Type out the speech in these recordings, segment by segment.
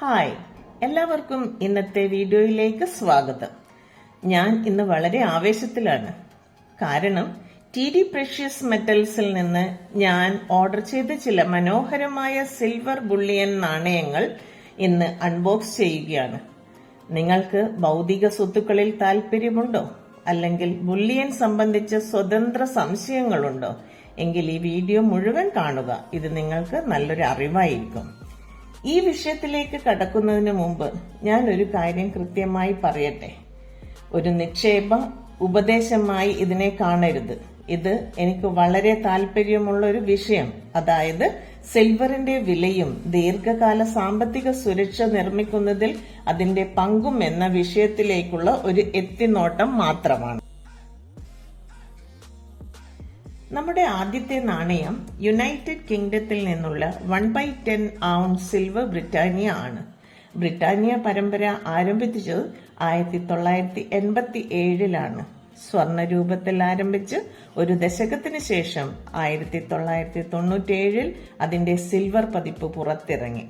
Hi എല്ലാവർക്കും ഇന്നത്തെ വീഡിയോയിലേക്ക് സ്വാഗതം. ഞാൻ ഇന്ന് വളരെ ആവേശത്തിലാണ്. കാരണം ടി ഡി പ്രഷ്യസ് മെറ്റൽസിൽ നിന്ന് ഞാൻ ഓർഡർ ചെയ്ത ചില മനോഹരമായ സിൽവർ ബുള്ളിയൻ നാണയങ്ങൾ ഇന്ന് അൺബോക്സ് ചെയ്യുകയാണ്. നിങ്ങൾക്ക് ഭൗതിക സ്വത്തുക്കളിൽ താല്പര്യമുണ്ടോ അല്ലെങ്കിൽ ബുള്ളിയൻ സംബന്ധിച്ച സ്വതന്ത്ര സംശയങ്ങളുണ്ടോ? എങ്കിൽ ഈ വീഡിയോ മുഴുവൻ കാണുക. ഇത് നിങ്ങൾക്ക് നല്ലൊരു അറിവായിരിക്കും. ഈ വിഷയത്തിലേക്ക് കടക്കുന്നതിന് മുമ്പ് ഞാൻ ഒരു കാര്യം കൃത്യമായി പറയട്ടെ. ഒരു നിക്ഷേപ ഉപദേശമായി ഇതിനെ കാണരുത്. ഇത് എനിക്ക് വളരെ താല്പര്യമുള്ള ഒരു വിഷയം. അതായത് സിൽവറിന്റെ വിലയും ദീർഘകാല സാമ്പത്തിക സുരക്ഷ നിർമ്മിക്കുന്നതിൽ അതിന്റെ പങ്കും എന്ന വിഷയത്തിലേക്കുള്ള ഒരു എത്തിനോട്ടം മാത്രമാണ്. നമ്മുടെ ആദ്യത്തെ നാണയം യുണൈറ്റഡ് കിങ്ഡത്തിൽ നിന്നുള്ള one by ten ounce silver Britannia ആണ്. ബ്രിട്ടാനിയ പരമ്പര ആരംഭിച്ചത് ആയിരത്തി തൊള്ളായിരത്തി എൺപത്തി ഏഴിലാണ് സ്വർണ രൂപത്തിൽ ആരംഭിച്ച് ഒരു ദശകത്തിന് ശേഷം ആയിരത്തി തൊള്ളായിരത്തി തൊണ്ണൂറ്റേഴിൽ അതിന്റെ സിൽവർ പതിപ്പ് പുറത്തിറങ്ങി.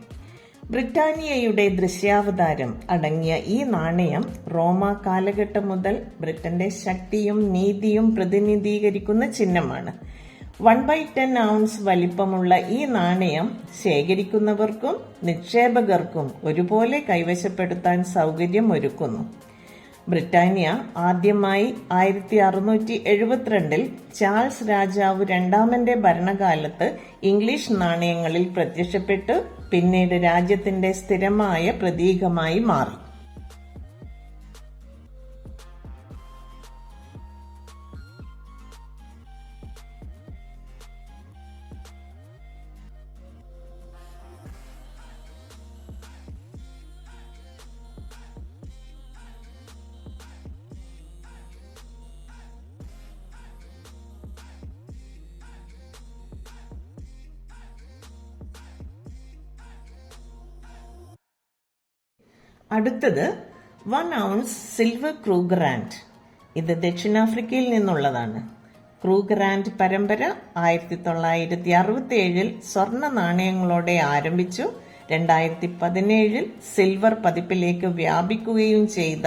ബ്രിട്ടാനിയയുടെ ദൃശ്യാവതാരം അടങ്ങിയ ഈ നാണയം റോമ കാലഘട്ടം മുതൽ ബ്രിട്ടന്റെ ശക്തിയും നീതിയും പ്രതിനിധീകരിക്കുന്ന ചിഹ്നമാണ്. വൺ ബൈ ടെൻ ഔൺസ് വലിപ്പമുള്ള ഈ നാണയം ശേഖരിക്കുന്നവർക്കും നിക്ഷേപകർക്കും ഒരുപോലെ കൈവശപ്പെടുത്താൻ സൗകര്യം ഒരുക്കുന്നു ബ്രിട്ടാനിയ ആദ്യമായി ആയിരത്തി അറുന്നൂറ്റി എഴുപത്തിരണ്ടിൽ ചാൾസ് രാജാവ് രണ്ടാമന്റെ ഭരണകാലത്ത് ഇംഗ്ലീഷ് നാണയങ്ങളിൽ പ്രത്യക്ഷപ്പെട്ടു. പിന്നീട് രാജ്യത്തിന്റെ സ്ഥിരമായ പ്രതീകമായി മാറി. അടുത്തത് വൺ ഔൺസ് സിൽവർ ക്രൂഗ്രാൻഡ് ഇത് ദക്ഷിണാഫ്രിക്കയിൽ നിന്നുള്ളതാണ്. ക്രൂഗ്രാൻഡ് പരമ്പര ആയിരത്തി തൊള്ളായിരത്തി അറുപത്തി ഏഴിൽ സ്വർണ നാണയങ്ങളോടെ ആരംഭിച്ചു. രണ്ടായിരത്തി പതിനേഴിൽ സിൽവർ പതിപ്പിലേക്ക് വ്യാപിക്കുകയും ചെയ്ത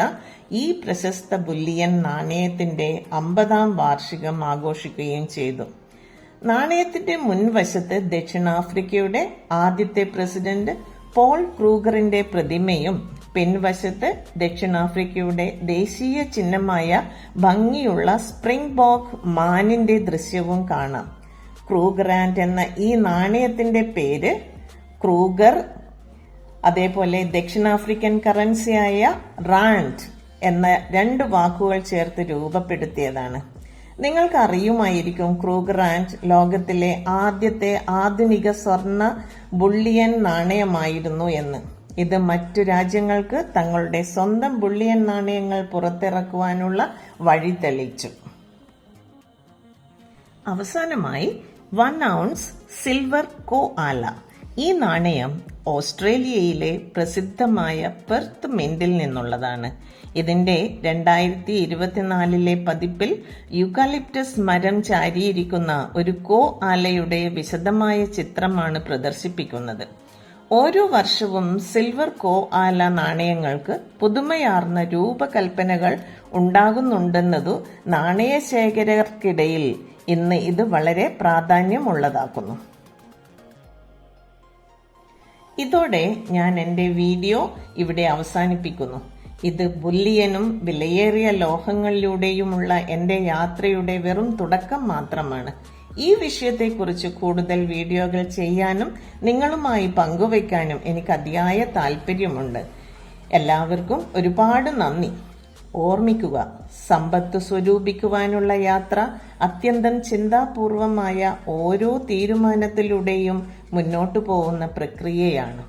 ഈ പ്രശസ്ത ബുല്ലിയൻ നാണയത്തിന്റെ അമ്പതാം വാർഷികം ആഘോഷിക്കുകയും ചെയ്തു. നാണയത്തിന്റെ മുൻവശത്ത് ദക്ഷിണാഫ്രിക്കയുടെ ആദ്യത്തെ പ്രസിഡന്റ് പോൾ ക്രൂഗറിന്റെ പ്രതിമയും പിൻവശത്ത് ദക്ഷിണാഫ്രിക്കയുടെ ദേശീയ ചിഹ്നമായ ഭംഗിയുള്ള സ്പ്രിംഗ് ബോക്ക് മാനിന്റെ ദൃശ്യവും കാണാം. ക്രൂഗറാൻഡ് എന്ന ഈ നാണയത്തിന്റെ പേര് ക്രൂഗർ അതേപോലെ ദക്ഷിണാഫ്രിക്കൻ കറൻസിയായ റാൻഡ് എന്ന രണ്ട് വാക്കുകൾ ചേർത്ത് രൂപപ്പെടുത്തിയതാണ്. നിങ്ങൾക്ക് അറിയുമായിരിക്കും ക്രൂഗ്രാൻഡ് ലോകത്തിലെ ആദ്യത്തെ ആധുനിക സ്വർണ ബുള്ളിയൻ നാണയമായിരുന്നു എന്ന്. ഇത് മറ്റു രാജ്യങ്ങൾക്ക് തങ്ങളുടെ സ്വന്തം ബുള്ളിയൻ നാണയങ്ങൾ പുറത്തിറക്കുവാനുള്ള വഴി തെളിച്ചു അവസാനമായി വൺ ഔൺസ് സിൽവർ കോ ആല. ഈ നാണയം ഓസ്ട്രേലിയയിലെ പ്രസിദ്ധമായ പെർത്ത് മെന്റിൽ നിന്നുള്ളതാണ്. ഇതിന്റെ രണ്ടായിരത്തി ഇരുപത്തിനാലിലെ പതിപ്പിൽ യുക്കാലിപ്റ്റസ് മരം ചാരിയിരിക്കുന്ന ഒരു കോ ആലയുടെ വിശദമായ ചിത്രമാണ് പ്രദർശിപ്പിക്കുന്നത്. ഓരോ വർഷവും സിൽവർ കോ ആല നാണയങ്ങൾക്ക് പുതുമയാർന്ന രൂപകൽപ്പനകൾ ഉണ്ടാകുന്നുണ്ടെന്നതു നാണയശേഖരർക്കിടയിൽ ഇന്ന് ഇത് വളരെ പ്രാധാന്യമുള്ളതാക്കുന്നു. ഇതോടെ ഞാൻ എന്റെ വീഡിയോ ഇവിടെ അവസാനിപ്പിക്കുന്നു. ഇത് ബുല്ലിയനും വിലയേറിയ ലോഹങ്ങളിലൂടെയുമുള്ള എന്റെ യാത്രയുടെ വെറും തുടക്കം മാത്രമാണ്. ഈ വിഷയത്തെക്കുറിച്ച് കൂടുതൽ വീഡിയോകൾ ചെയ്യാനും നിങ്ങളുമായി പങ്കുവയ്ക്കാനും എനിക്ക് അതിയായ താല്പര്യമുണ്ട്. എല്ലാവർക്കും ഒരുപാട് നന്ദി. ഓർമ്മിക്കുക സമ്പത്ത് സ്വരൂപിക്കുവാനുള്ള യാത്ര അത്യന്തം ചിന്താപൂർവമായ ഓരോ തീരുമാനത്തിലൂടെയും മുന്നോട്ടു പോകുന്ന പ്രക്രിയയാണ്.